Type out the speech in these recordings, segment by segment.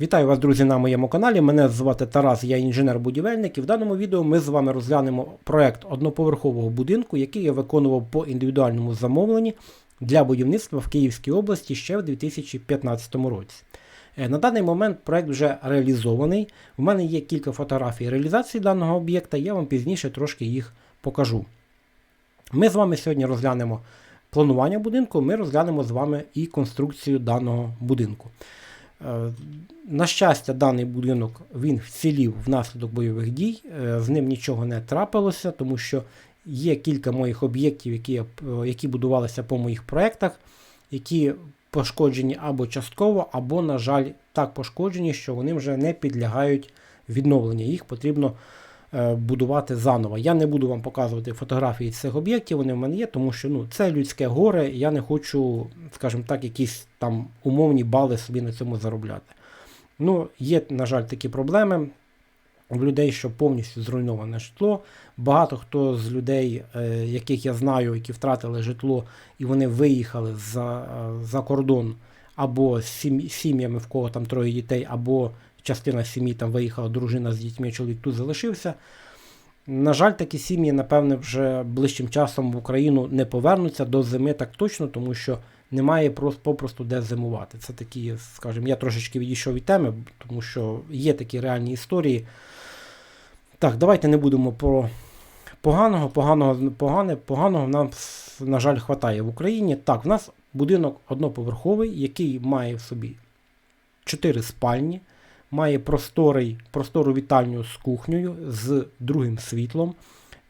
Вітаю вас, друзі, на моєму каналі. Мене звати Тарас, я інженер-будівельник, і в даному відео ми з вами розглянемо проект одноповерхового будинку, який я виконував по індивідуальному замовленні для будівництва в Київській області ще в 2015 році. Е, На даний момент проект вже реалізований. У мене є кілька фотографій реалізації даного об'єкта, я вам пізніше трошки їх покажу. Ми з вами сьогодні розглянемо планування будинку, ми розглянемо з вами і конструкцію даного будинку. На щастя, даний будинок він вцілів внаслідок бойових дій, е, з ним нічого не трапилося, тому що є кілька моїх об'єктів, які, е, які будувалися по моїх проєктах, які пошкоджені або частково, або, на жаль, так пошкоджені, що вони вже не підлягають відновленню. Їх потрібно будувати заново. Я не буду вам показувати фотографії цих об'єктів, вони в мене є, тому що ну, це людське горе, я не хочу, скажімо так, якісь там умовні бали собі на цьому заробляти. Ну, є, на жаль, такі проблеми в людей, що повністю зруйноване житло. Багато хто з людей, е, яких я знаю, які втратили житло, і вони виїхали за, е, за кордон або з сім'ями, в кого там троє дітей, або частина сім'ї там виїхала, дружина з дітьми, чоловік тут залишився. На жаль, такі сім'ї, напевне, вже ближчим часом в Україну не повернуться до зими так точно, тому що немає просто попросту де зимувати. Це такі, скажімо, я трошечки відійшов від теми, тому що є такі реальні історії. Так, давайте не будемо про поганого, поганого, погане, поганого нам, на жаль, хватає в Україні. Так, в нас будинок одноповерховий, який має в собі 4 спальні, має просторий, простору вітальню з кухнею, з другим світлом.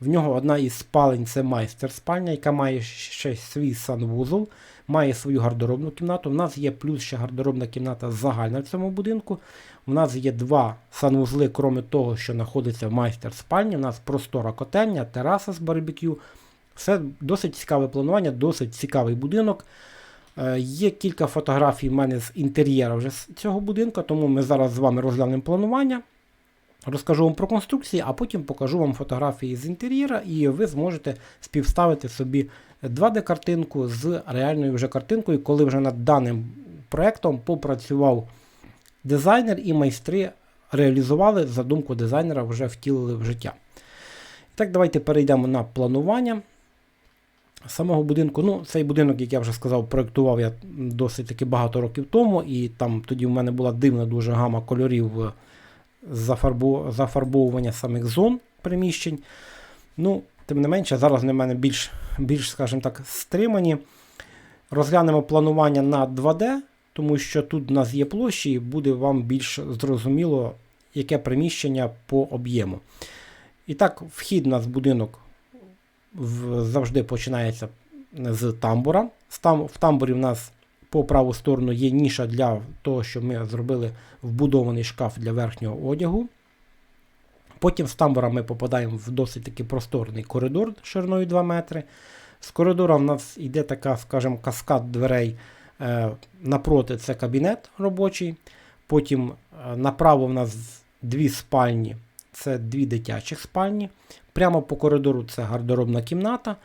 В нього одна із спалень це майстер спальня, яка має ще свій санвузол, має свою гардеробну кімнату. У нас є плюс ще гардеробна кімната загальна в цьому будинку. У нас є два санвузли, крім того, що знаходиться в майстер спальні. У нас простора котельня, тераса з барбекю. Все досить цікаве планування, досить цікавий будинок. Е, Є кілька фотографій в мене з інтер'єру вже з цього будинку, тому ми зараз з вами розглянемо планування. Розкажу вам про конструкції, а потім покажу вам фотографії з інтер'єра, і ви зможете співставити собі 2D-картинку з реальною вже картинкою, коли вже над даним проектом попрацював дизайнер і майстри реалізували задумку дизайнера, вже втілили в життя. І так, давайте перейдемо на планування самого будинку. Ну, цей будинок, як я вже сказав, проєктував я досить таки багато років тому, і там тоді в мене була дивна дуже гама кольорів е, зафарбовування самих зон приміщень. Ну, тим не менше, зараз вони в мене більш, більш, скажімо так, стримані. Розглянемо планування на 2D, тому що тут у нас є площі, і буде вам більш зрозуміло, яке приміщення по об'єму. І так, вхід у нас в будинок в- завжди починається з тамбура. В тамбурі в нас по праву сторону є ніша для того, щоб ми зробили вбудований шкаф для верхнього одягу. Потім з тамбура ми попадаємо в досить таки просторний коридор шириною 2 метри. З коридора в нас йде така, скажімо, каскад дверей. Е, напроти це кабінет робочий. Потім е, направо в нас дві спальні, це дві дитячих спальні. Прямо по коридору це гардеробна кімната.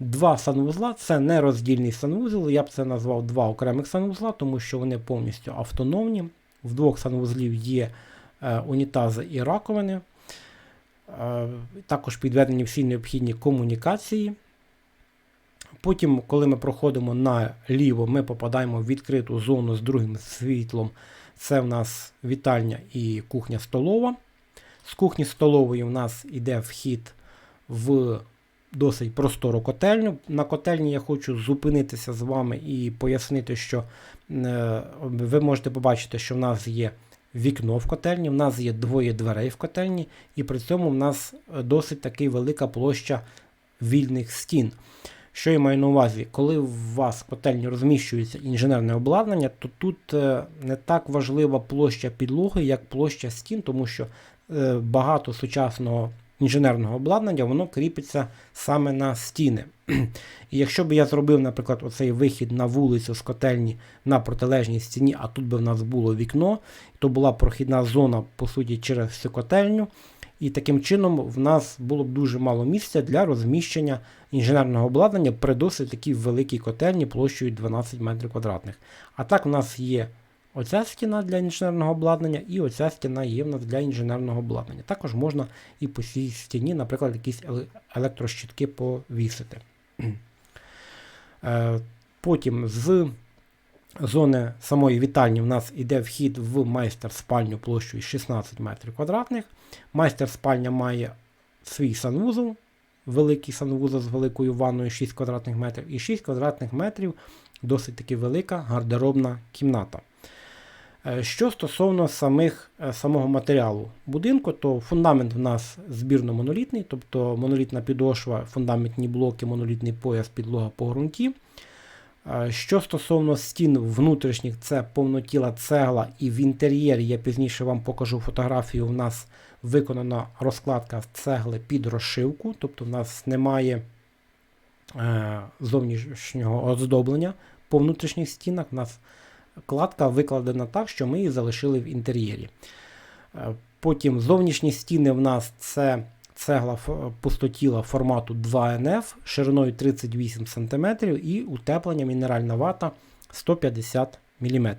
Два санвузла це не роздільний санвузол. Я б це назвав два окремих санвузла, тому що вони повністю автономні. В двох санвузлів є е, унітази і раковини. Е, також підведені всі необхідні комунікації. Потім, коли ми проходимо наліво, ми попадаємо в відкриту зону з другим світлом. Це в нас вітальня і кухня-столова. З кухні столової у нас йде вхід в досить простору котельню. На котельні я хочу зупинитися з вами і пояснити, що е, ви можете побачити, що в нас є вікно в котельні, в нас є двоє дверей в котельні, і при цьому в нас е, досить таки велика площа вільних стін. Що я маю на увазі, коли у вас в котельні розміщується інженерне обладнання, то тут е, не так важлива площа підлоги, як площа стін, тому що багато сучасного інженерного обладнання воно кріпиться саме на стіни. І якщо б я зробив, наприклад, оцей вихід на вулицю з котельні на протилежній стіні, а тут би в нас було вікно, то була прохідна зона, по суті, через всю котельню. І таким чином в нас було б дуже мало місця для розміщення інженерного обладнання при досить такій великій котельні площею 12 метрів квадратних. А так у нас є оця стіна для інженерного обладнання, і оця стіна є в нас для інженерного обладнання. Також можна і по цій стіні, наприклад, якісь електрощитки повісити. Е, Потім з зони самої вітальні в нас іде вхід в майстер-спальню площею 16 метрів квадратних. Майстер-спальня має свій санвузол, великий санвузол з великою ванною 6 квадратних метрів, і 6 квадратних метрів досить таки велика гардеробна кімната. Е, Що стосовно самих, е, самого матеріалу будинку, то фундамент в нас збірно-монолітний, тобто монолітна підошва, фундаментні блоки, монолітний пояс, підлога по ґрунті. Е, Що стосовно стін внутрішніх, це повнотіла цегла, і в інтер'єрі я пізніше вам покажу фотографію. У нас виконана розкладка цегли під розшивку, тобто в нас немає зовнішнього оздоблення по внутрішніх стінах. У нас кладка викладена так, що ми її залишили в інтер'єрі. Е, Потім зовнішні стіни в нас це цегла пустотіла формату 2NF шириною 38 см і утеплення мінеральна вата 150 мм.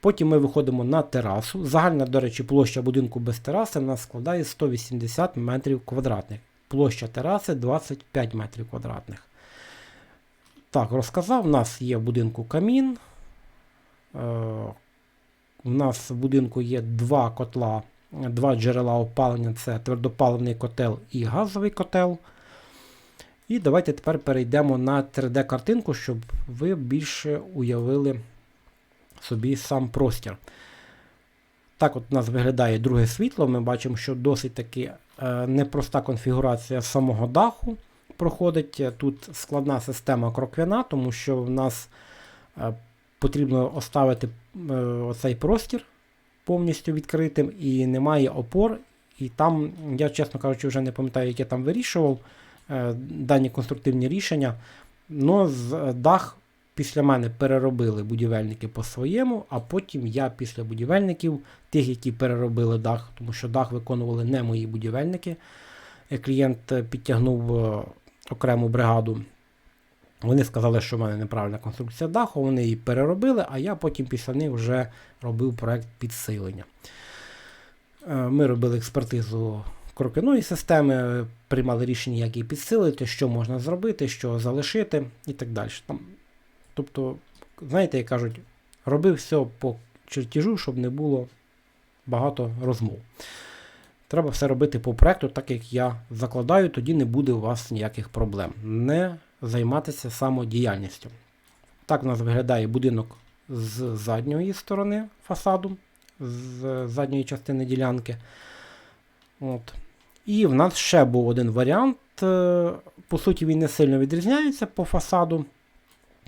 Потім ми виходимо на терасу. Загальна, до речі, площа будинку без тераси в нас складає 180 метрів квадратних. Площа тераси 25 метрів квадратних. Так, розказав, у нас є в будинку камін. Е, у нас в будинку є два котла, два джерела опалення це твердопаливний котел і газовий котел. І давайте тепер перейдемо на 3D-картинку, щоб ви більше уявили собі сам простір. Так от у нас виглядає друге світло. Ми бачимо, що досить таки е, непроста конфігурація самого даху проходить. Тут складна система кроквіна, тому що в нас е, потрібно оставити е, оцей простір повністю відкритим і немає опор. І там, я, чесно кажучи, вже не пам'ятаю, як я там вирішував е, дані конструктивні рішення. Но е, дах після мене переробили будівельники по-своєму, а потім я після будівельників, тих, які переробили дах, тому що дах виконували не мої будівельники. Клієнт підтягнув окрему бригаду. Вони сказали, що в мене неправильна конструкція даху, вони її переробили, а я потім після них вже робив проект підсилення. Е, Ми робили експертизу крокиної системи, приймали рішення, як її підсилити, що можна зробити, що залишити і так далі. Там, тобто, знаєте, як кажуть, робив все по чертежу, щоб не було багато розмов. Треба все робити по проекту, так як я закладаю, тоді не буде у вас ніяких проблем. Не займатися самодіяльністю. Так у нас виглядає будинок з задньої сторони фасаду, з задньої частини ділянки. От. І в нас ще був один варіант. е, По суті, він не сильно відрізняється по фасаду.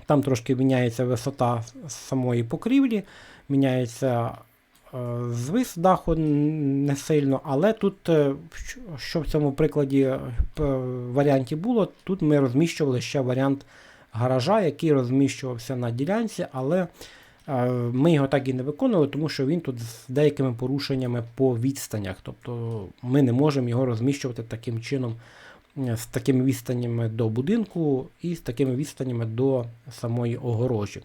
Там трошки міняється висота самої покрівлі, міняється звис даху не сильно, але тут, е, що- в цьому прикладі е, варіанті було, тут ми розміщували ще варіант гаража, який розміщувався на ділянці, але е, ми його так і не виконували, тому що він тут з деякими порушеннями по відстанях. Тобто ми не можемо його розміщувати таким чином, е, з такими відстанями до будинку і з такими відстанями до самої огорожі.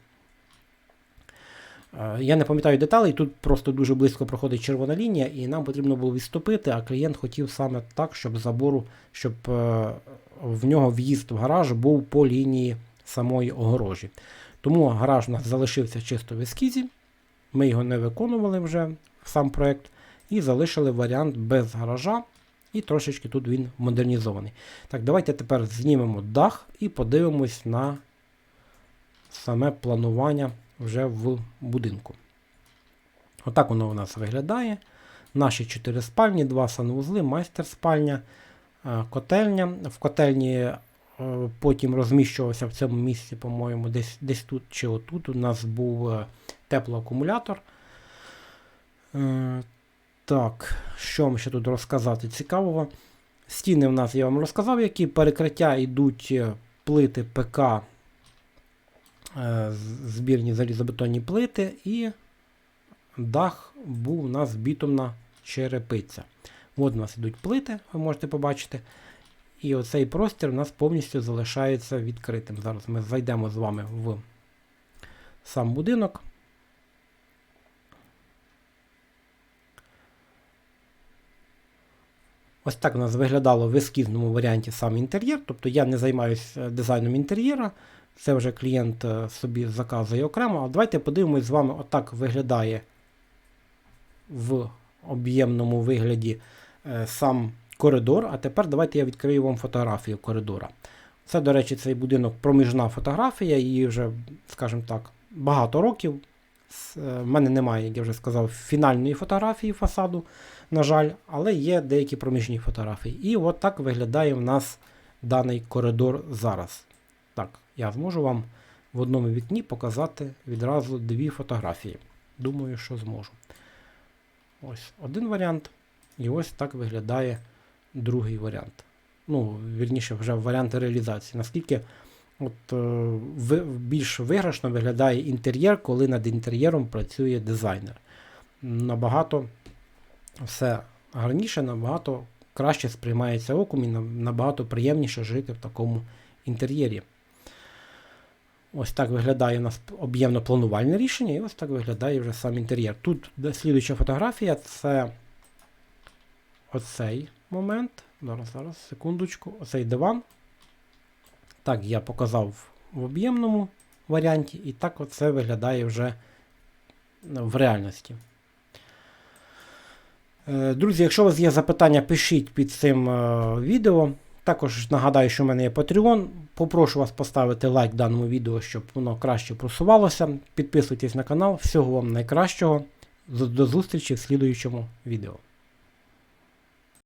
Е, Я не пам'ятаю деталей, тут просто дуже близько проходить червона лінія, і нам потрібно було відступити, а клієнт хотів саме так, щоб забору, щоб е, в нього в'їзд в гараж був по лінії самої огорожі. Тому гараж у нас залишився чисто в ескізі, ми його не виконували вже в сам проект, і залишили варіант без гаража, і трошечки тут він модернізований. Так, давайте тепер знімемо дах і подивимось на саме планування вже в будинку. Отак воно у нас виглядає. Наші 4 спальні, 2 санвузли, майстер-спальня, е, котельня. В котельні е, потім розміщувався в цьому місці, по-моєму, десь, десь тут чи отут. У нас був е, теплоакумулятор. Так, що вам ще тут розказати цікавого? Стіни в нас я вам розказав, які перекриття йдуть плити ПК Е, збірні залізобетонні плити, і дах був у нас бітумна черепиця. От у нас йдуть плити, ви можете побачити. І оцей простір у нас повністю залишається відкритим. Зараз ми зайдемо з вами в сам будинок. Ось так у нас виглядало в ескізному варіанті сам інтер'єр. Тобто я не займаюся е, дизайном інтер'єра, це вже клієнт е, собі заказує окремо. А давайте подивимось з вами, отак виглядає в об'ємному вигляді е, сам коридор. А тепер давайте я відкрию вам фотографію коридора. Це, до речі, цей будинок проміжна фотографія, її вже, скажімо так, багато років. В мене немає, як я вже сказав, фінальної фотографії фасаду, на жаль, але є деякі проміжні фотографії. І от так виглядає в нас даний коридор зараз. Я зможу вам в одному вікні показати відразу дві фотографії. Думаю, що зможу. Ось один варіант. І ось так виглядає другий варіант. Ну, вірніше, вже варіанти реалізації. Наскільки от, е, ви, більш виграшно виглядає інтер'єр, коли над інтер'єром працює дизайнер. Набагато все гарніше, набагато краще сприймається оком і набагато приємніше жити в такому інтер'єрі. Ось так виглядає у нас об'ємно-планувальне рішення, і ось так виглядає вже сам інтер'єр. Тут слідуюча фотографія це оцей момент. Зараз, зараз, секундочку. Оцей диван. Так, я показав в об'ємному варіанті, і так оце виглядає вже в реальності. Е, Друзі, якщо у вас є запитання, пишіть під цим е, відео. Також нагадаю, що в мене є Patreon. Попрошу вас поставити лайк даному відео, щоб воно краще просувалося. Підписуйтесь на канал. Всього вам найкращого. До зустрічі в слідуючому відео.